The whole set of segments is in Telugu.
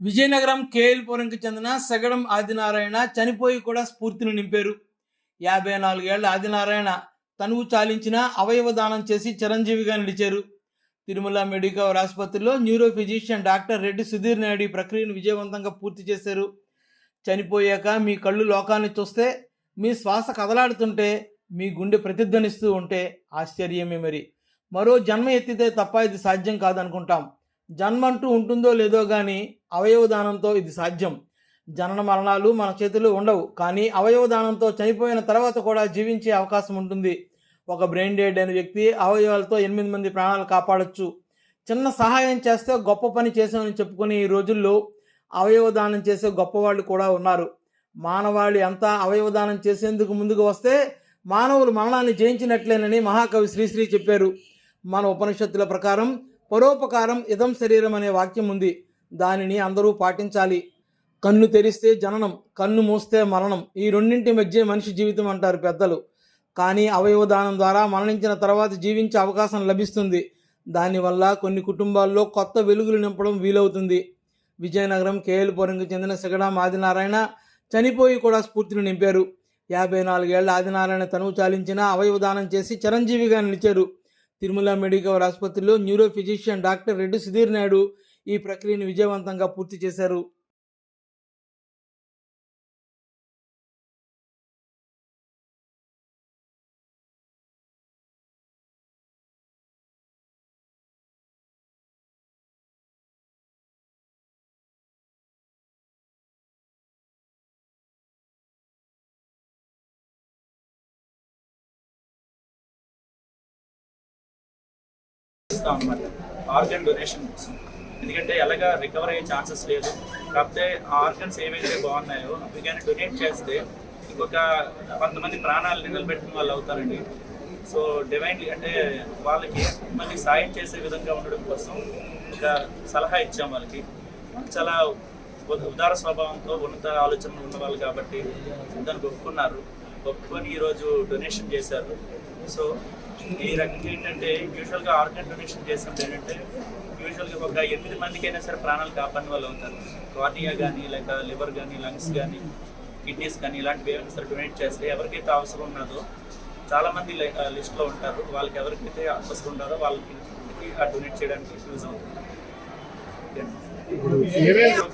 విజయనగరం కేఎల్పురంకి చెందిన సగడం ఆదినారాయణ చనిపోయి కూడా స్ఫూర్తిని నింపారు. యాభై నాలుగేళ్ళ ఆదినారాయణ తనువు చాలించిన అవయవ దానం చేసి చిరంజీవిగా నిలిచారు. తిరుమల మెడికల్ ఆసుపత్రిలో neuro physician doctor Reddy Sudheer Naidu ఈ ప్రక్రియను విజయవంతంగా పూర్తి చేశారు. చనిపోయాక మీ కళ్ళు లోకాన్ని చూస్తే మీ శ్వాస కదలాడుతుంటే మీ గుండె ప్రతిధ్వనిస్తూ ఉంటే ఆశ్చర్యమే మరి. మరో జన్మ ఎత్తితే తప్ప ఇది సాధ్యం కాదనుకుంటాం. జన్మంటూ ఉంటుందో లేదో కానీ అవయవ దానంతో ఇది సాధ్యం. జనన మరణాలు మన చేతిలో ఉండవు కానీ అవయవ దానంతో చనిపోయిన తర్వాత కూడా జీవించే అవకాశం ఉంటుంది. ఒక బ్రెయిన్ డెడ్ అయిన వ్యక్తి అవయవాలతో ఎనిమిది మంది ప్రాణాలు కాపాడొచ్చు. చిన్న సహాయం చేస్తే గొప్ప పని చేశామని చెప్పుకుని ఈ రోజుల్లో అవయవ దానం చేసే గొప్పవాళ్ళు కూడా ఉన్నారు. మానవాళి అంతా అవయవ దానం చేసేందుకు ముందుకు వస్తే మానవులు మరణాన్ని జయించినట్లేనని మహాకవి శ్రీశ్రీ చెప్పారు. మన ఉపనిషత్తుల ప్రకారం పరోపకారం ఇదం శరీరం అనే వాక్యం ఉంది. దానిని అందరూ పాటించాలి. కన్ను తెరిస్తే జననం కన్ను మూస్తే మరణం. ఈ రెండింటి మధ్య మనిషి జీవితం అంటారు పెద్దలు. కానీ అవయవ దానం ద్వారా మరణించిన తర్వాత జీవించే అవకాశం లభిస్తుంది. దానివల్ల కొన్ని కుటుంబాల్లో కొత్త వెలుగులు నింపడం వీలవుతుంది. విజయనగరం కేఎల్పురంకి చెందిన సిగడాం ఆదినారాయణ చనిపోయి కూడా స్ఫూర్తిని నింపారు. యాభై నాలుగేళ్ళ ఆదినారాయణ తనువు చాలించిన అవయవదానం చేసి చిరంజీవిగా నిలిచారు. తిరుమల మెడికవర్ ఆసుపత్రిలో neuro physician doctor Reddy Sudheer Naidu ఈ ప్రక్రియను విజయవంతంగా పూర్తి చేశారు. ఇస్తాం అనమాట ఆర్గన్ డొనేషన్ కోసం. ఎందుకంటే ఎలాగా రికవర్ అయ్యే ఛాన్సెస్ లేదు. కాకపోతే ఆర్గన్స్ ఏవైతే బాగున్నాయో అవి కానీ డొనేట్ చేస్తే ఇంకొక కొంతమంది ప్రాణాలు నిలబెట్టిన వాళ్ళు అవుతారండి. సో డివైన్ అంటే వాళ్ళకి మళ్ళీ సాయం చేసే విధంగా ఉండడం కోసం ఒక సలహా ఇచ్చాం వాళ్ళకి. చాలా ఉదార స్వభావంతో ఉన్నత ఆలోచనలు ఉన్నవాళ్ళు కాబట్టి దాన్ని ఒప్పుకున్నారు. ఒప్పుకొని ఈరోజు డొనేషన్ చేశారు. సో ఈ రకంగా ఏంటంటే యూజువల్గా ఆర్గన్ డొనేషన్ చేసినప్పుడు ఏంటంటే యూజువల్గా ఒక ఎనిమిది మందికైనా సరే ప్రాణాలు కాపాడిన వాళ్ళు అవుతారు. కార్నియా కానీ లేక లివర్ కానీ లంగ్స్ కానీ కిడ్నీస్ కానీ ఇలాంటివి ఏమైనా సరే డొనేట్ చేస్తే ఎవరికైతే అవసరం ఉన్నదో చాలా మంది లిస్ట్లో ఉంటారు. వాళ్ళకి ఎవరికైతే అవసరం ఉంటుందో వాళ్ళకి ఆ డొనేట్ చేయడానికి యూజ్ అవుతుంది.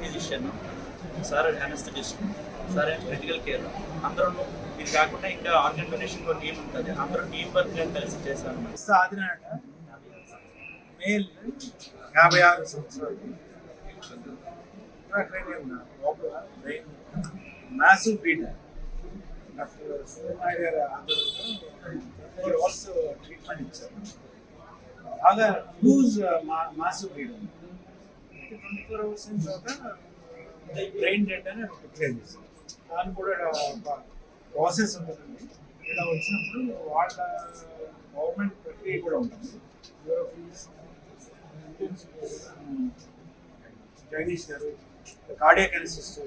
Physician sir anaesthetist sir critical care అందరూ ఇది కాకుండా ఇంకా ఆర్గన్ డొనేషన్ ఒక టీం ఉంటుంది. అందరూ టీం వర్క్ నేను కలిసి చేశాను సాధినాట మేల్ యాభై ఆరు సంవత్సరాలు. లోపల brain massive bleed doctor Subrahmanya garu అందరూ ఫోర్ ట్రీట్మెంట్ ఇచ్చారు. బాగా లూజ్ మాసివ్ బీట్ ఉంది ట్వంటీ ఫోర్ అవర్స్ తర్వాత బ్రెయిన్ డెడ్ అని డిక్లేర్ చేశారు దాన్ని కూడా uh, ప్రాసెస్ ఉంటుందండి. ఇలా వచ్చినప్పుడు వాళ్ళ గవర్నమెంట్ ప్రక్రియ కూడా ఉంటుంది. Jagadish garu cardiac anaesthetist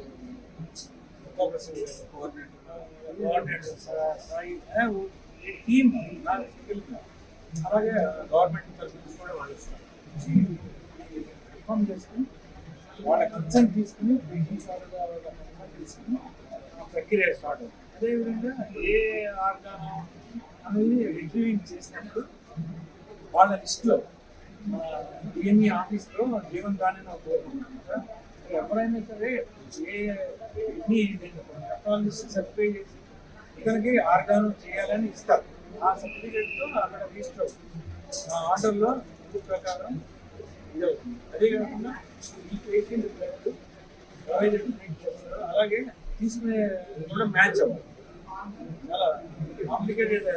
team అలాగే గవర్నమెంట్ తరఫు కూడా వాళ్ళు వస్తారు. ఇన్ఫార్మ్ చేసుకుని వాళ్ళ కన్సెంట్ తీసుకుని తీసుకుని ఆ ప్రక్రియ స్టార్ట్ అవుతుంది. అదేవిధంగా ఏ ఆర్గాన్ అనేది రివ్యూయింగ్ చేసినప్పుడు వాళ్ళ లిస్ట్లో డిఎంఈ ఆఫీస్లో జీవన్ దాని కోరుకుంటున్నాను ఎవరైనా సరే ఏ ఎన్ని నెఫాలజిస్ట్ సర్టిఫై చేసి ఇతనికి ఆర్గాన్ చేయాలని ఇస్తారు. ఆ సర్టిఫికేట్తో అక్కడ రిజిస్టర్ ఆ ఆర్డర్లో ఇది ప్రకారం ఇది అవుతుంది. అదే కాకుండా ఈ పేషెంట్ బ్లడ్ ఎవరైతే ట్రీట్ చేస్తారో. అలాగే తీసుకునే కూడా మ్యాచ్ అవ్వాలి చాలా కాంప్లికేటెడ్